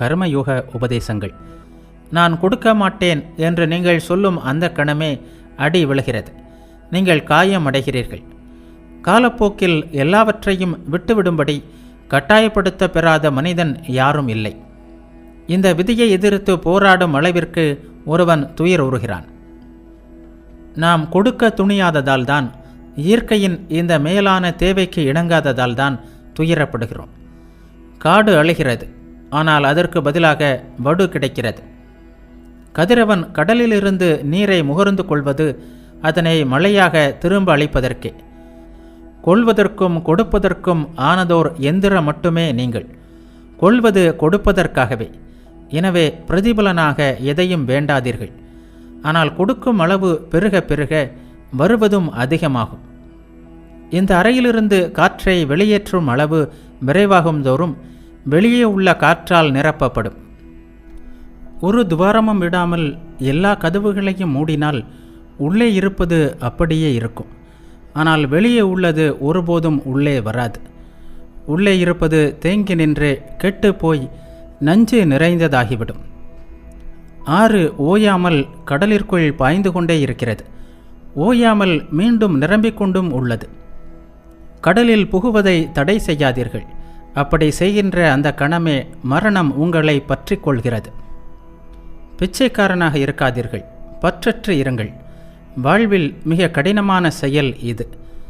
கர்மயோக உபதேசங்கள். நான் கொடுக்க மாட்டேன் என்று நீங்கள் சொல்லும் அந்த கணமே அடி விழுகிறது. நீங்கள் காயம் அடைகிறீர்கள் காலப்போக்கில் எல்லாவற்றையும் விட்டுவிடும்படி கட்டாயப்படுத்த பெறாத மனிதன் யாரும் இல்லை. இந்த விதியை எதிர்த்து போராடும் அளவிற்கு ஒருவன் துயர் உறுகிறான் நாம் கொடுக்க துணியாததால் தான் இயற்கையின் இந்த மேலான தேவைக்கு இணங்காததால் தான் துயரப்படுகிறோம். காடு அழுகிறது. ஆனால் அதற்கு பதிலாக வடு கிடைக்கிறது. கதிரவன் கடலிலிருந்து நீரை முகர்ந்து கொள்வது அதனை மழையாக திரும்ப அளிப்பதற்கே. கொள்வதற்கும் கொடுப்பதற்கும் ஆனதோர் எந்திரம் மட்டுமே நீங்கள். கொள்வது கொடுப்பதற்காகவே. எனவே பிரதிபலனாக எதையும் வேண்டாதீர்கள். ஆனால் கொடுக்கும் அளவு பெருக பெருக வருவதும் அதிகமாகும். இந்த அறையிலிருந்து காற்றை வெளியேற்றும் அளவு விரைவாகும் தோறும் வெளியே உள்ள காற்றால் நிரப்பப்படும். ஒரு துவாரமும் விடாமல் எல்லா கதவுகளையும் மூடினால் உள்ளே இருப்பது அப்படியே இருக்கும். ஆனால் வெளியே உள்ளது ஒருபோதும் உள்ளே வராது. உள்ளே இருப்பது தேங்கி நின்று கெட்டு போய் நஞ்சு நிறைந்ததாகிவிடும். ஆறு ஓயாமல் கடலிற்குள் பாய்ந்து கொண்டே இருக்கிறது. ஓயாமல் மீண்டும் நிரம்பிக் கொண்டும் உள்ளது. கடலில் புகுவதை தடை செய்யாதீர்கள். அப்படி செய்கின்ற அந்த கணமே மரணம் உங்களை பற்றி கொள்கிறது பிச்சைக்காரனாக இருக்காதீர்கள். பற்றற்று இருங்கள். வாழ்வில் மிக கடினமான செயல் இது.